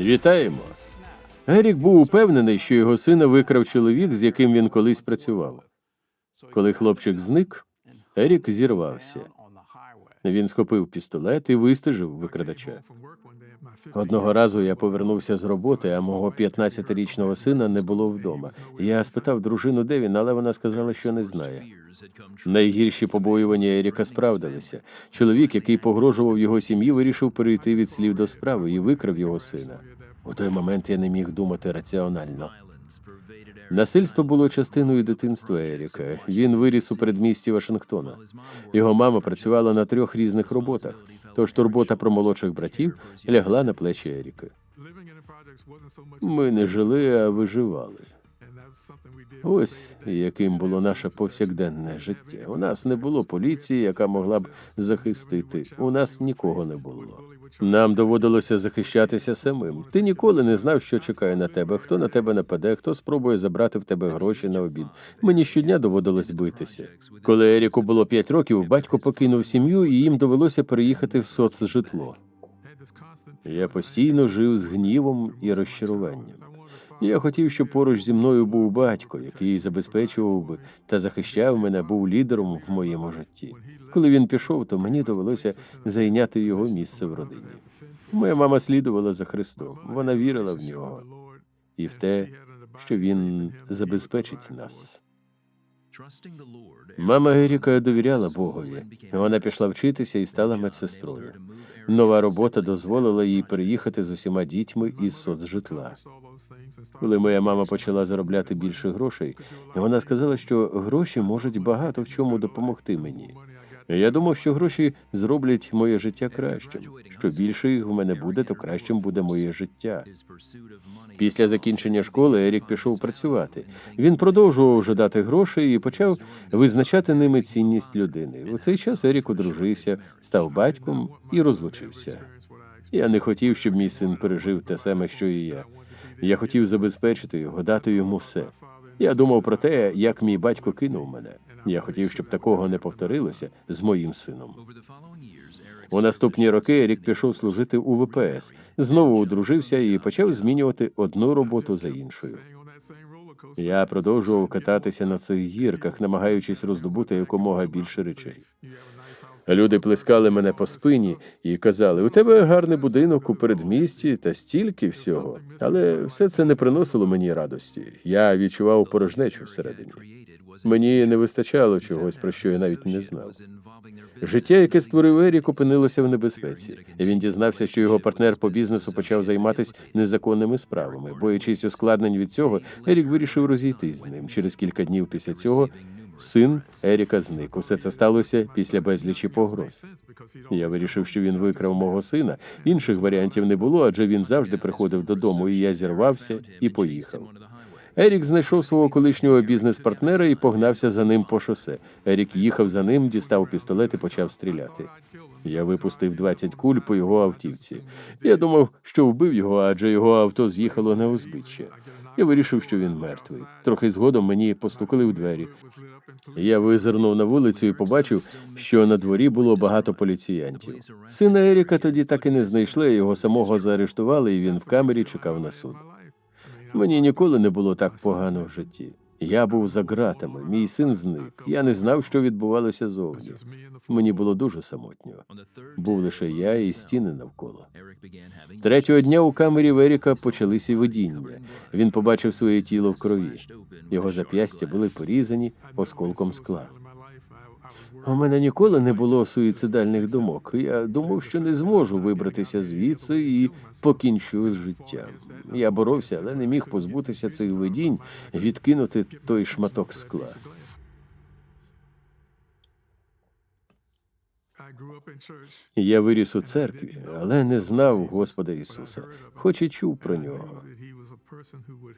Вітаємо. Ерік був упевнений, що його сина викрав чоловік, з яким він колись працював. Коли хлопчик зник, Ерік зірвався. Він схопив пістолет і вистежив викрадача. Одного разу я повернувся з роботи, а мого 15-річного сина не було вдома. Я спитав дружину, де він, але вона сказала, що не знає. Найгірші побоювання Еріка справдилися. Чоловік, який погрожував його сім'ї, вирішив перейти від слів до справи і викрав його сина. У той момент я не міг думати раціонально. Насильство було частиною дитинства Еріка. Він виріс у передмісті Вашингтона. Його мама працювала на трьох різних роботах, тож турбота про молодших братів лягла на плечі Еріка. Ми не жили, а виживали. Ось яким було наше повсякденне життя. У нас не було поліції, яка могла б захистити. У нас нікого не було. Нам доводилося захищатися самим. Ти ніколи не знав, що чекає на тебе, хто на тебе нападе, хто спробує забрати в тебе гроші на обід. Мені щодня доводилось битися. Коли Еріку було п'ять років, батько покинув сім'ю, і їм довелося переїхати в соцжитло. Я постійно жив з гнівом і розчаруванням. Я хотів, щоб поруч зі мною був батько, який забезпечував би та захищав мене, був лідером в моєму житті. Коли він пішов, то мені довелося зайняти його місце в родині. Моя мама слідувала за Христом. Вона вірила в нього і в те, що він забезпечить нас. Мама Еріка довіряла Богові. Вона пішла вчитися і стала медсестрою. Нова робота дозволила їй переїхати з усіма дітьми із соцжитла. Коли моя мама почала заробляти більше грошей, вона сказала, що гроші можуть багато в чому допомогти мені. Я думав, що гроші зроблять моє життя кращим. Що більше їх в мене буде, то кращим буде моє життя. Після закінчення школи Ерік пішов працювати. Він продовжував жадати грошей і почав визначати ними цінність людини. У цей час Ерік одружився, став батьком і розлучився. Я не хотів, щоб мій син пережив те саме, що і я. Я хотів забезпечити його, дати йому все. Я думав про те, як мій батько кинув мене. Я хотів, щоб такого не повторилося з моїм сином. У наступні роки Ерік пішов служити у ВПС, знову одружився і почав змінювати одну роботу за іншою. Я продовжував кататися на цих гірках, намагаючись роздобути якомога більше речей. Люди плескали мене по спині і казали: у тебе гарний будинок у передмісті та стільки всього. Але все це не приносило мені радості. Я відчував порожнечу всередині. Мені не вистачало чогось, про що я навіть не знав. Життя, яке створив Ерік, опинилося в небезпеці. Він дізнався, що його партнер по бізнесу почав займатися незаконними справами. Боячись ускладнень від цього, Ерік вирішив розійтись з ним. Через кілька днів після цього син Еріка зник. Усе це сталося після безлічі погроз. Я вирішив, що він викрав мого сина. Інших варіантів не було, адже він завжди приходив додому, і я зірвався і поїхав. Ерік знайшов свого колишнього бізнес-партнера і погнався за ним по шосе. Ерік їхав за ним, дістав пістолет і почав стріляти. Я випустив 20 куль по його автівці. Я думав, що вбив його, адже його авто з'їхало на узбіччя. Я вирішив, що він мертвий. Трохи згодом мені постукали в двері. Я визирнув на вулицю і побачив, що на дворі було багато поліціянтів. Сина Еріка тоді так і не знайшли. Його самого заарештували, і він в камері чекав на суд. Мені ніколи не було так погано в житті. Я був за ґратами, мій син зник. Я не знав, що відбувалося зовні. Мені було дуже самотньо. Був лише я і стіни навколо. Третього дня у камері Веріка почалися видіння. Він побачив своє тіло в крові. Його зап'ястя були порізані осколком скла. У мене ніколи не було суїцидальних думок. Я думав, що не зможу вибратися звідси і покінчу з життям. Я боровся, але не міг позбутися цих видінь, відкинути той шматок скла. Я виріс у церкві, але не знав Господа Ісуса, хоч і чув про нього.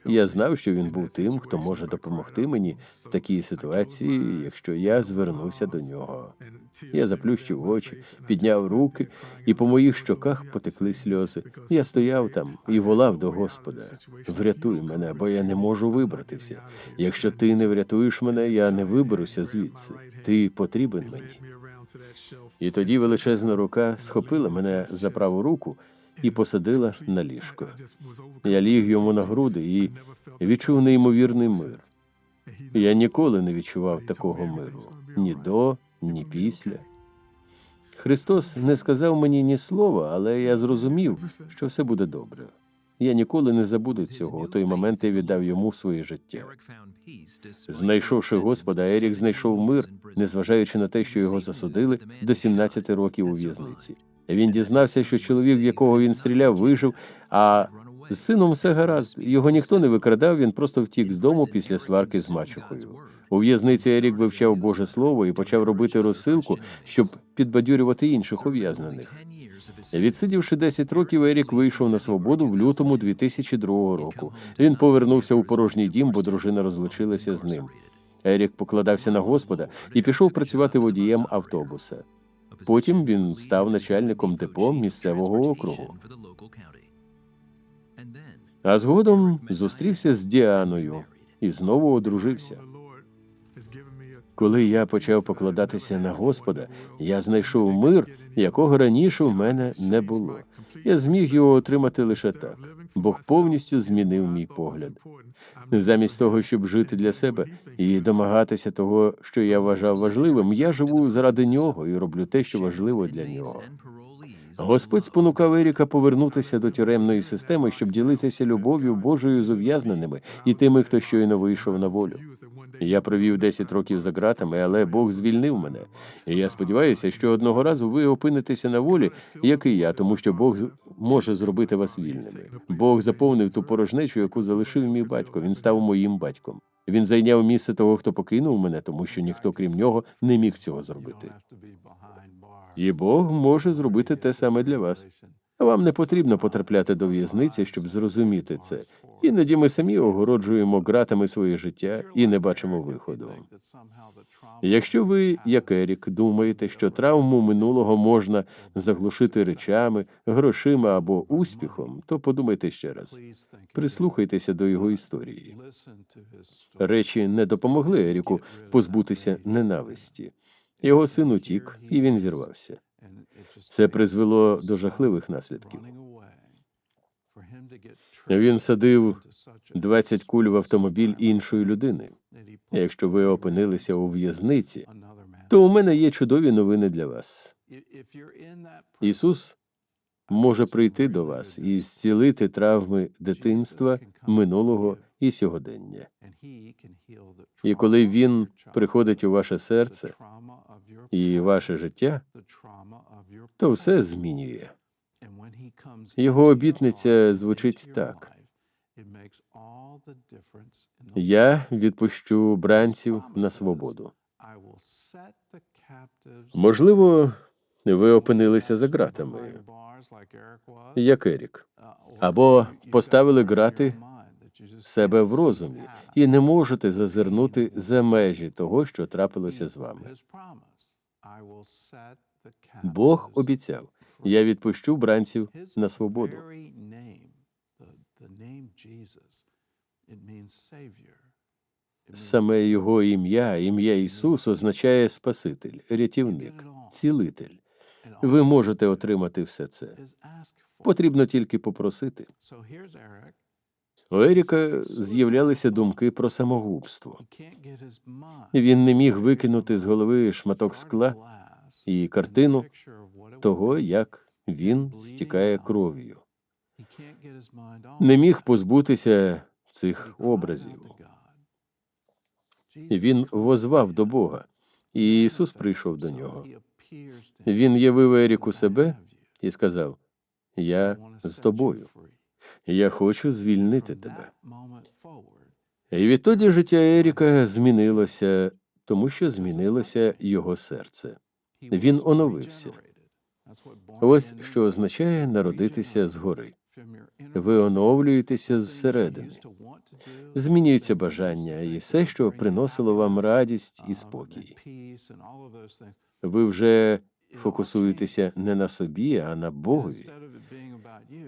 Я знав, що він був тим, хто може допомогти мені в такій ситуації, якщо я звернуся до нього. Я заплющив очі, підняв руки, і по моїх щоках потекли сльози. Я стояв там і волав до Господа. Врятуй мене, бо я не можу вибратися. Якщо ти не врятуєш мене, я не виберуся звідси. Ти потрібен мені. І тоді величезна рука схопила мене за праву руку і посадила на ліжко. Я ліг йому на груди і відчув неймовірний мир. Я ніколи не відчував такого миру ні до, ні після. Христос не сказав мені ні слова, але я зрозумів, що все буде добре. Я ніколи не забуду цього. У той момент я віддав йому своє життя. Знайшовши Господа, Ерік знайшов мир, незважаючи на те, що його засудили до 17 років у в'язниці. Він дізнався, що чоловік, в якого він стріляв, вижив, а з сином все гаразд. Його ніхто не викрадав, він просто втік з дому після сварки з мачухою. У в'язниці Ерік вивчав Боже Слово і почав робити розсилку, щоб підбадьорювати інших ув'язнених. Відсидівши 10 років, Ерік вийшов на свободу в лютому 2002 року. Він повернувся у порожній дім, бо дружина розлучилася з ним. Ерік покладався на Господа і пішов працювати водієм автобуса. Потім він став начальником депо місцевого округу. А згодом зустрівся з Діаною і знову одружився. Коли я почав покладатися на Господа, я знайшов мир, якого раніше в мене не було. Я зміг його отримати лише так. Бог повністю змінив мій погляд. Замість того, щоб жити для себе і домагатися того, що я вважав важливим, я живу заради нього і роблю те, що важливо для нього. Господь спонукав Еріка повернутися до тюремної системи, щоб ділитися любов'ю Божою з ув'язненими і тими, хто щойно вийшов на волю. Я провів 10 років за ґратами, але Бог звільнив мене. І я сподіваюся, що одного разу ви опинитеся на волі, як і я, тому що Бог може зробити вас вільними. Бог заповнив ту порожнечу, яку залишив мій батько. Він став моїм батьком. Він зайняв місце того, хто покинув мене, тому що ніхто, крім нього, не міг цього зробити. І Бог може зробити те саме для вас. Вам не потрібно потрапляти до в'язниці, щоб зрозуміти це. Іноді ми самі огороджуємо ґратами своє життя і не бачимо виходу. Якщо ви, як Ерік, думаєте, що травму минулого можна заглушити речами, грошима або успіхом, то подумайте ще раз. Прислухайтеся до його історії. Речі не допомогли Еріку позбутися ненависті. Його син утік, і він зірвався. Це призвело до жахливих наслідків. Він садив 20 куль в автомобіль іншої людини. Якщо ви опинилися у в'язниці, то у мене є чудові новини для вас. Ісус може прийти до вас і зцілити травми дитинства, минулого і сьогодення. І коли він приходить у ваше серце і ваше життя, то все змінює. Його обітниця звучить так: я відпущу бранців на свободу. Можливо, ви опинилися за ґратами, як Ерік, або поставили ґрати себе в розумі і не можете зазирнути за межі того, що трапилося з вами. Бог обіцяв, я відпущу бранців на свободу. Саме його ім'я, ім'я Ісус, означає Спаситель, рятівник, цілитель. Ви можете отримати все це. Потрібно тільки попросити. У Еріка з'являлися думки про самогубство. Він не міг викинути з голови шматок скла і картину того, як він стікає кров'ю. Не міг позбутися цих образів. Він возвав до Бога, і Ісус прийшов до нього. Він явив Еріку себе і сказав: Я з тобою. Я хочу звільнити тебе. І відтоді життя Еріка змінилося, тому що змінилося його серце. Він оновився. Ось що означає народитися згори. Ви оновлюєтеся зсередини. Змінюються бажання і все, що приносило вам радість і спокій. Ви вже фокусуєтеся не на собі, а на Богові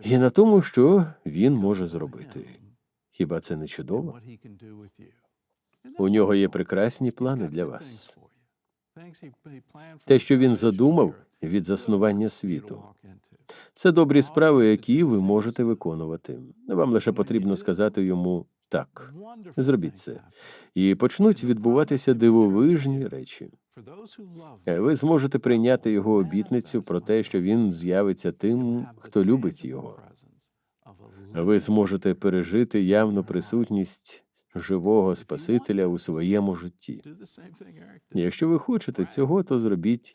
і на тому, що він може зробити. Хіба це не чудово? У нього є прекрасні плани для вас. Те, що він задумав від заснування світу. Це добрі справи, які ви можете виконувати. Вам лише потрібно сказати йому так. Зробіть це. І почнуть відбуватися дивовижні речі. Е, Ви зможете прийняти його обітницю про те, що він з'явиться тим, хто любить його. Ви зможете пережити явну присутність живого Спасителя у своєму житті. Якщо ви хочете цього, то зробіть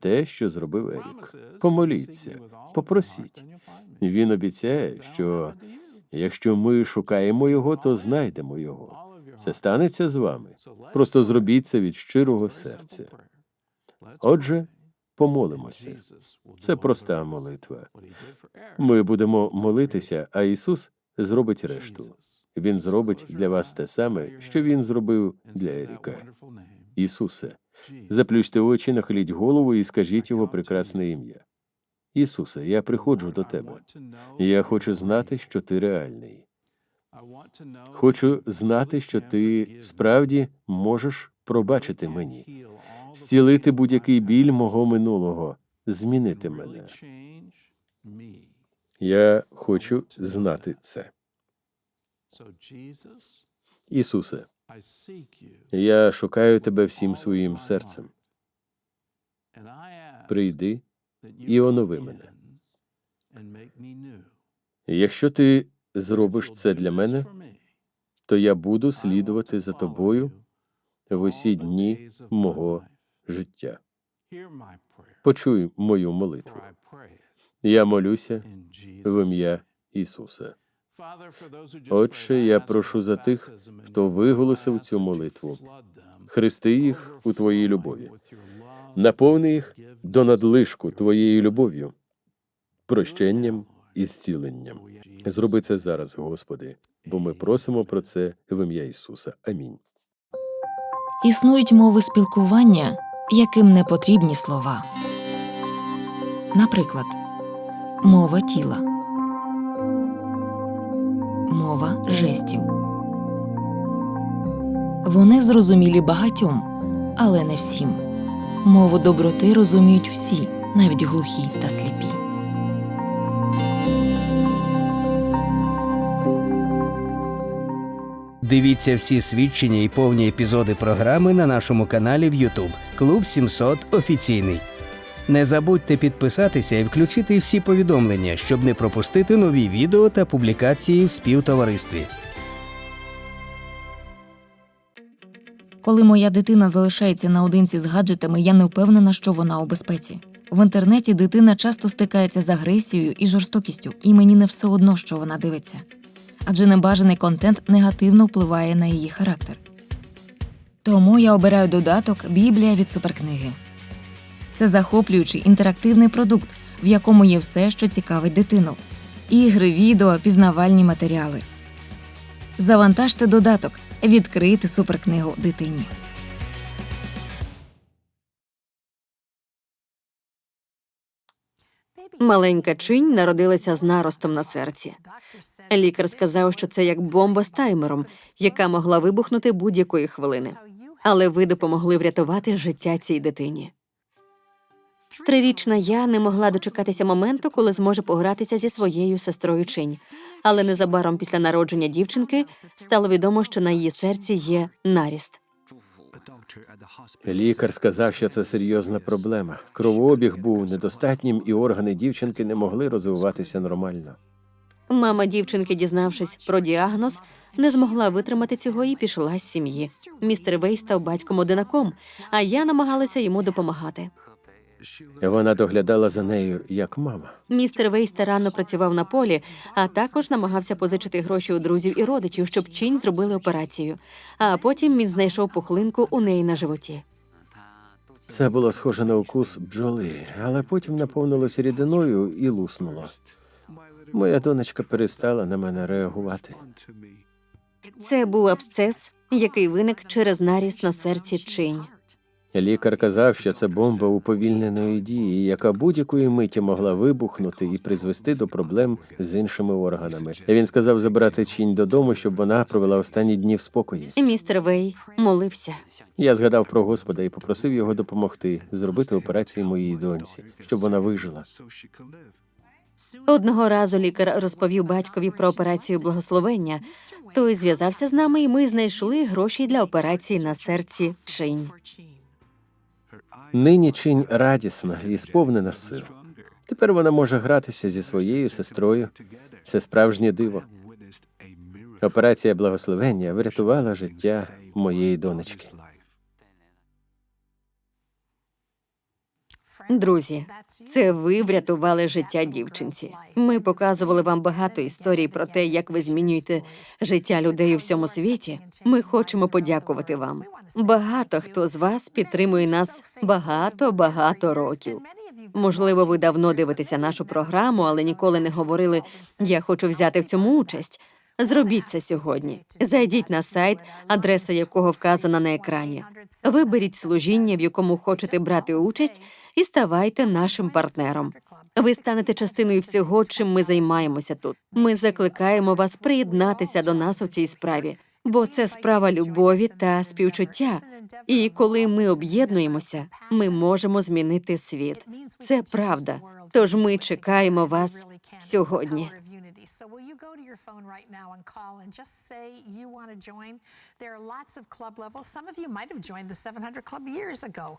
те, що зробив Ерік. Помоліться, попросіть. Він обіцяє, що якщо ми шукаємо його, то знайдемо його. Це станеться з вами. Просто зробіть це від щирого серця. Отже, помолимося. Це проста молитва. Ми будемо молитися, а Ісус зробить решту. Він зробить для вас те саме, що Він зробив для Еріка. Ісусе, заплющте очі, нахиліть голову і скажіть його прекрасне ім'я. Ісусе, я приходжу до тебе. Я хочу знати, що ти реальний. Хочу знати, що ти справді можеш пробачити мені, зцілити будь-який біль мого минулого, змінити мене. Я хочу знати це. Ісусе, я шукаю тебе всім своїм серцем. Прийди і онови мене. Якщо ти зробиш це для мене, то я буду слідувати за тобою в усі дні мого життя. Почуй мою молитву. Я молюся в ім'я Ісуса. Отче, я прошу за тих, хто виголосив цю молитву. Хрести їх у Твоїй любові. Наповни їх до надлишку Твоєю любов'ю, прощенням і зціленням. Зроби це зараз, Господи, бо ми просимо про це в ім'я Ісуса. Амінь. Існують мови спілкування, яким не потрібні слова. Наприклад, мова тіла, мова жестів. Вони зрозумілі багатьом, але не всім. Мову доброти розуміють всі, навіть глухі та сліпі. Дивіться всі свідчення і повні епізоди програми на нашому каналі в YouTube Клуб 700 офіційний. Не забудьте підписатися і включити всі повідомлення, щоб не пропустити нові відео та публікації в співтоваристві. Коли моя дитина залишається наодинці з гаджетами, я не впевнена, що вона у безпеці. В інтернеті дитина часто стикається з агресією і жорстокістю, і мені не все одно, що вона дивиться. Адже небажаний контент негативно впливає на її характер. Тому я обираю додаток Біблія від суперкниги. Це захоплюючий інтерактивний продукт, в якому є все, що цікавить дитину: ігри, відео, пізнавальні матеріали. Завантажте додаток, відкрийте суперкнигу дитині. Маленька чинь народилася з наростом на серці. Лікар сказав, що це як бомба з таймером, яка могла вибухнути будь-якої хвилини. Але ви допомогли врятувати життя цій дитині. Трирічна я не могла дочекатися моменту, коли зможе погратися зі своєю сестрою Чинь. Але незабаром після народження дівчинки стало відомо, що на її серці є наріст. Лікар сказав, що це серйозна проблема. Кровообіг був недостатнім, і органи дівчинки не могли розвиватися нормально. Мама дівчинки, дізнавшись про діагноз, не змогла витримати цього і пішла з сім'ї. Містер Вей став батьком одинаком, а я намагалася йому допомагати. Вона доглядала за нею як мама. Містер Вей старанно працював на полі, а також намагався позичити гроші у друзів і родичів, щоб чинь зробили операцію. А потім він знайшов пухлинку у неї на животі. Це було схоже на укус бджоли, але потім наповнилося рідиною і луснуло. Моя донечка перестала на мене реагувати. Це був абсцес, який виник через наріст на серці чинь. Лікар казав, що це бомба уповільненої дії, яка будь-якої миті могла вибухнути і призвести до проблем з іншими органами. Він сказав забрати чинь додому, щоб вона провела останні дні в спокої. Містер Вей молився. Я згадав про Господа і попросив його допомогти зробити операцію моїй доньці, щоб вона вижила. Одного разу лікар розповів батькові про операцію благословення. Той зв'язався з нами, і ми знайшли гроші для операції на серці Чинь. Нині чинь радісна і сповнена сил. Тепер вона може гратися зі своєю сестрою. Це справжнє диво. Операція благословення врятувала життя моєї донечки. Друзі, це ви врятували життя дівчинці. Ми показували вам багато історій про те, як ви змінюєте життя людей у всьому світі. Ми хочемо подякувати вам. Багато хто з вас підтримує нас багато багато років. Можливо, ви давно дивитеся нашу програму, але ніколи не говорили Я хочу взяти в цьому участь. Зробіть це сьогодні. Зайдіть на сайт, адреса якого вказана на екрані. Виберіть служіння, в якому хочете брати участь, і ставайте нашим партнером. Ви станете частиною всього, чим ми займаємося тут. Ми закликаємо вас приєднатися до нас у цій справі, бо це справа любові та співчуття. І коли ми об'єднуємося, ми можемо змінити світ. Це правда. Тож ми чекаємо вас сьогодні. So will you go to your phone right now and call and just say you want to join? There are lots of club levels. Some of you might have joined the 700 Club years ago.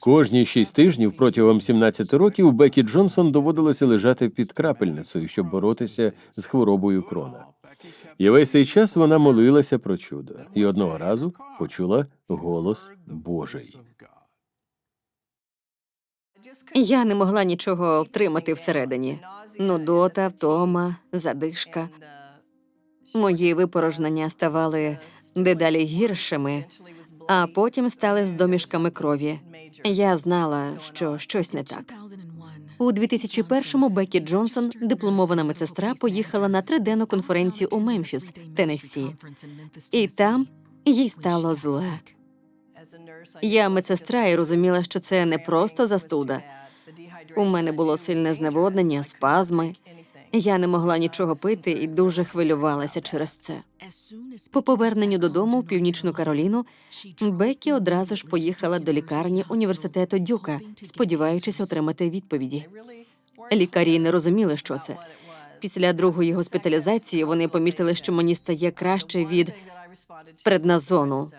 Кожні шість тижнів протягом 17 років Бекі Джонсон доводилося лежати під крапельницею, щоб боротися з хворобою крона. І весь цей час вона молилася про чудо, і одного разу почула голос Божий. Я не могла нічого втримати всередині. Нудота, втома, задишка. Мої випорожнення ставали дедалі гіршими, а потім стали з домішками крові. Я знала, що щось не так. У 2001-му Бекі Джонсон, дипломована медсестра, поїхала на триденну конференцію у Мемфіс, Теннессі. І там їй стало зле. Я медсестра і розуміла, що це не просто застуда. У мене було сильне зневоднення, спазми. Я не могла нічого пити і дуже хвилювалася через це. По поверненню додому в північну Кароліну Бекі одразу ж поїхала до лікарні університету Дюка, сподіваючись отримати відповіді. Лікарі не розуміли, що це. Після другої госпіталізації вони помітили, що мені стає краще від предназону.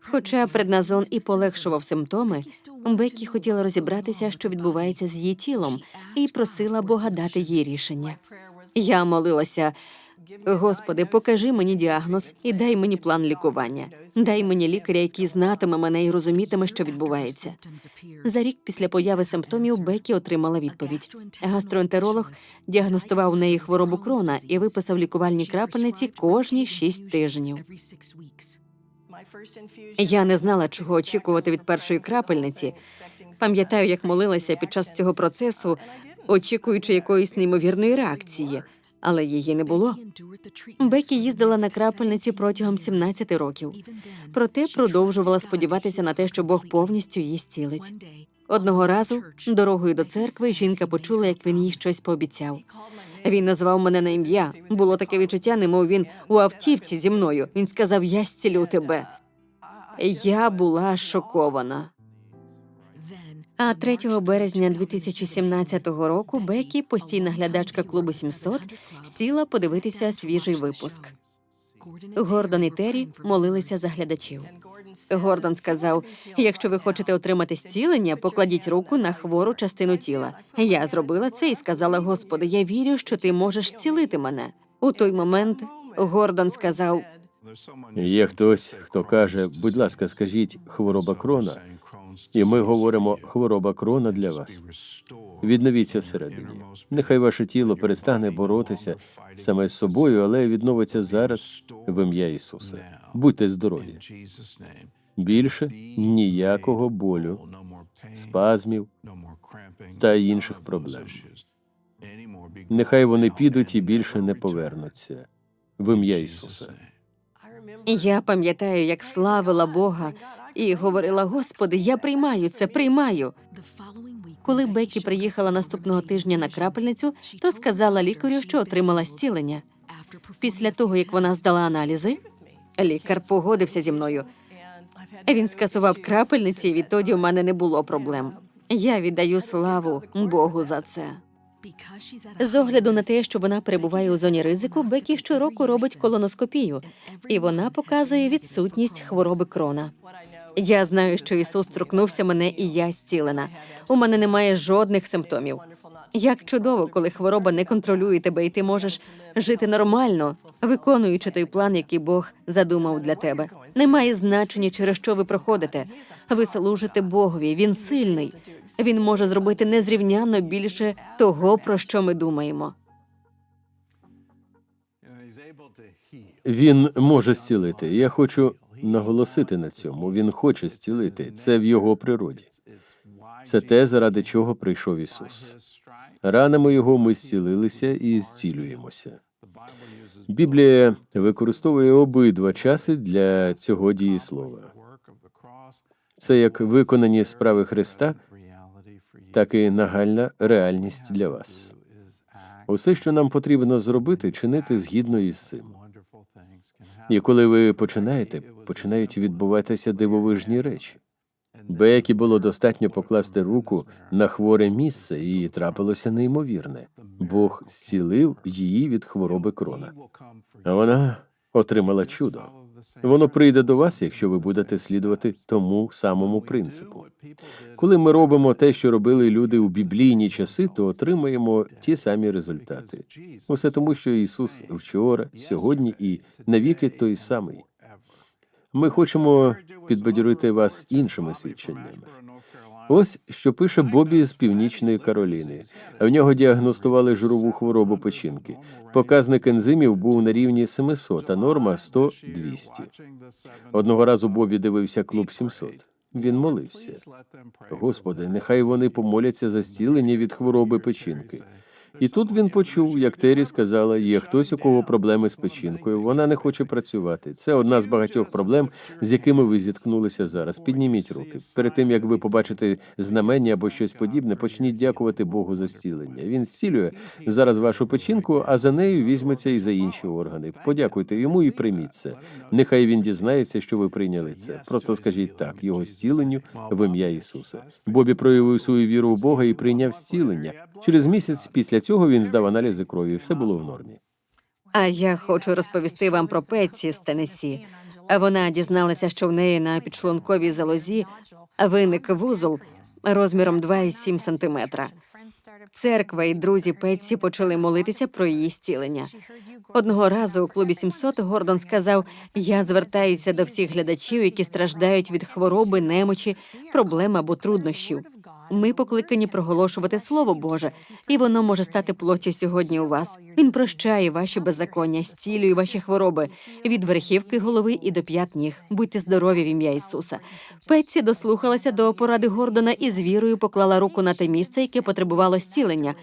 Хоча предназон і полегшував симптоми, Бекі хотіла розібратися, що відбувається з її тілом, і просила Бога дати їй рішення. Я молилася. Господи, покажи мені діагноз і дай мені план лікування. Дай мені лікаря, який знатиме мене і розумітиме, що відбувається. За рік після появи симптомів Бекі отримала відповідь. Гастроентеролог діагностував у неї хворобу крона і виписав лікувальні крапельниці кожні шість тижнів. Я не знала, чого очікувати від першої крапельниці. Пам'ятаю, як молилася під час цього процесу, очікуючи якоїсь неймовірної реакції, але її не було. Бекі їздила на крапельниці протягом 17 років, проте продовжувала сподіватися на те, що Бог повністю її зцілить. Одного разу дорогою до церкви жінка почула, як він їй щось пообіцяв. Він назвав мене на ім'я. Було таке відчуття, немов він у автівці зі мною. Він сказав: Я зцілю тебе. Я була шокована. А 3 березня 2017 року Бекі, постійна глядачка клубу 700, сіла подивитися свіжий випуск. Гордон і Террі молилися за глядачів. Гордон сказав: якщо ви хочете отримати зцілення, покладіть руку на хвору частину тіла. Я зробила це і сказала: Господи, я вірю, що ти можеш зцілити мене. У той момент Гордон сказав: Є хтось, хто каже, будь ласка, скажіть хвороба крона, і ми говоримо хвороба крона для вас. Відновіться всередині. Нехай ваше тіло перестане боротися саме з собою, але відновиться зараз в ім'я Ісуса. Будьте здорові. Більше ніякого болю спазмів та інших проблем. Нехай вони підуть і більше не повернуться. В ім'я Ісуса. Я пам'ятаю, як славила Бога і говорила: Господи, я приймаю це, приймаю. Коли Бекі приїхала наступного тижня на крапельницю, то сказала лікарю, що отримала зцілення. Після того, як вона здала аналізи, лікар погодився зі мною. Він скасував крапельниці, і відтоді у мене не було проблем. Я віддаю славу Богу за це. З огляду на те, що вона перебуває у зоні ризику, Бекі щороку робить колоноскопію, і вона показує відсутність хвороби крона. Я знаю, що Ісус торкнувся мене, і я зцілена. У мене немає жодних симптомів. Як чудово, коли хвороба не контролює тебе, і ти можеш жити нормально, виконуючи той план, який Бог задумав для тебе. Немає значення, через що ви проходите. Ви служите Богові. Він сильний. Він може зробити незрівнянно більше того, про що ми думаємо. Він може зцілити. Я хочу наголосити на цьому. Він хоче зцілити. Це в його природі. Це те, заради чого прийшов Ісус. Ранами його ми зцілилися і зцілюємося. Біблія використовує обидва часи для цього дієслова. Це як виконані справи Христа, так і нагальна реальність для вас. Усе, що нам потрібно зробити, чинити згідно із цим. І коли ви починаєте, починають відбуватися дивовижні речі. Бекі було достатньо покласти руку на хворе місце, і трапилося неймовірне. Бог зцілив її від хвороби крона. Вона отримала чудо. Воно прийде до вас, якщо ви будете слідувати тому самому принципу. Коли ми робимо те, що робили люди у біблійні часи, то отримаємо ті самі результати. Усе тому, що Ісус вчора, сьогодні і навіки той самий. Ми хочемо підбадьорити вас іншими свідченнями. Ось що пише Бобі з північної Кароліни. В нього діагностували жирову хворобу печінки. Показник ензимів був на рівні 700, а норма 100-200. Одного разу Бобі дивився клуб 700. Він молився. Господи, нехай вони помоляться за зцілення від хвороби печінки. І тут він почув, як Тері сказала, є хтось, у кого проблеми з печінкою. Вона не хоче працювати. Це одна з багатьох проблем, з якими ви зіткнулися зараз. Підніміть руки. Перед тим як ви побачите знамення або щось подібне, почніть дякувати Богу за зцілення. Він зцілює зараз вашу печінку, а за нею візьметься і за інші органи. Подякуйте йому і прийміть це. Нехай він дізнається, що ви прийняли це. Просто скажіть так, його зціленню в ім'я Ісуса. Бобі проявив свою віру в Бога і прийняв зцілення. Через місяць після цього він здав аналізи крові. Все було в нормі. А я хочу розповісти вам про Петсі з Теннессі. Вона дізналася, що в неї на підшлунковій залозі виник вузол розміром 2,7 сантиметра. Церква і друзі Петсі почали молитися про її зцілення. Одного разу у клубі 700 Гордон сказав: Я звертаюся до всіх глядачів, які страждають від хвороби, немочі, проблем або труднощів. Ми покликані проголошувати Слово Боже, і воно може стати плоттю сьогодні у вас. Він прощає ваші беззаконня, зцілює ваші хвороби від верхівки голови і до п'ят ніг. Будьте здорові в ім'я Ісуса. Петсі дослухалася до поради Гордона і з вірою поклала руку на те місце, яке потребувало зцілення.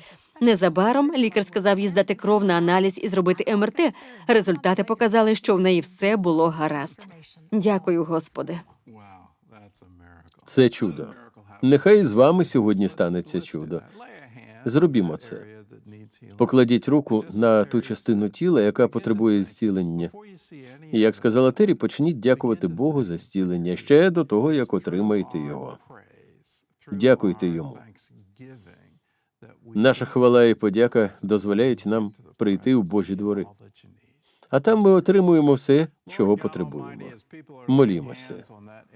Незабаром лікар сказав їй здати кров на аналіз і зробити МРТ. Результати показали, що в неї все було гаразд. Дякую, Господи. Це чудо. Нехай з вами сьогодні станеться чудо. Зробімо це. Покладіть руку на ту частину тіла, яка потребує зцілення. І як сказала Тері, почніть дякувати Богу за зцілення ще до того, як отримаєте його. Дякуйте йому. Наша хвала і подяка дозволяють нам прийти в Божі двори. А там ми отримуємо все, чого потребуємо. Молімося.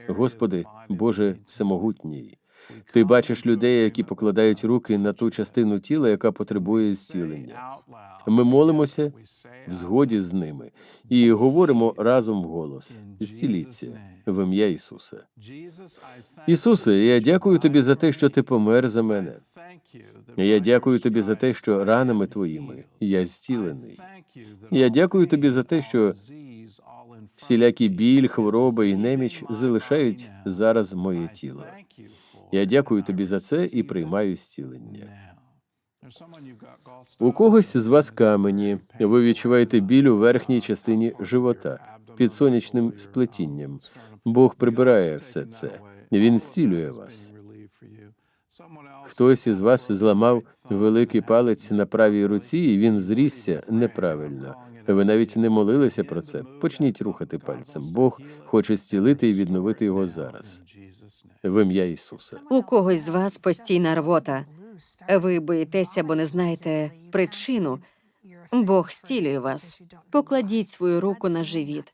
Господи, Боже всемогутній. Ти бачиш людей, які покладають руки на ту частину тіла, яка потребує зцілення. Ми молимося в згоді з ними і говоримо разом вголос: зціліться в ім'я Ісуса. Ісусе, я дякую тобі за те, що ти помер за мене. Я дякую тобі за те, що ранами твоїми я зцілений. Я дякую тобі за те, що всілякі біль, хвороби і неміч залишають зараз моє тіло. Я дякую тобі за це і приймаю зцілення. У когось з вас камені. Ви відчуваєте біль у верхній частині живота під сонячним сплетінням. Бог прибирає все це. Він зцілює вас. Хтось із вас зламав великий палець на правій руці, і він зрісся неправильно. Ви навіть не молилися про це. Почніть рухати пальцем. Бог хоче зцілити і відновити його зараз. В ім'я Ісуса. У когось з вас постійна рвота. Ви боїтеся, бо не знаєте причину. Бог зцілює вас. Покладіть свою руку на живіт.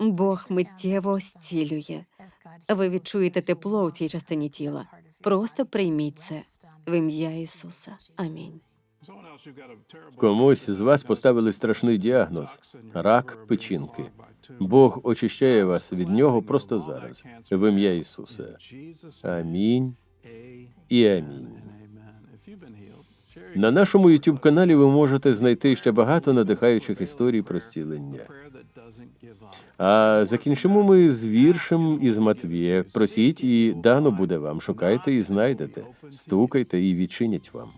Бог миттєво зцілює. Ви відчуєте тепло в цій частині тіла. Просто прийміть це в ім'я Ісуса. Амінь. Комусь з вас поставили страшний діагноз рак печінки. Бог очищає вас від нього просто зараз. В ім'я Ісуса. Амінь і амінь. На нашому youtube каналі ви можете знайти ще багато надихаючих історій про зцілення. А закінчимо ми з віршем із Матвія. Просіть, і дано буде вам. Шукайте і знайдете, стукайте і відчинять вам.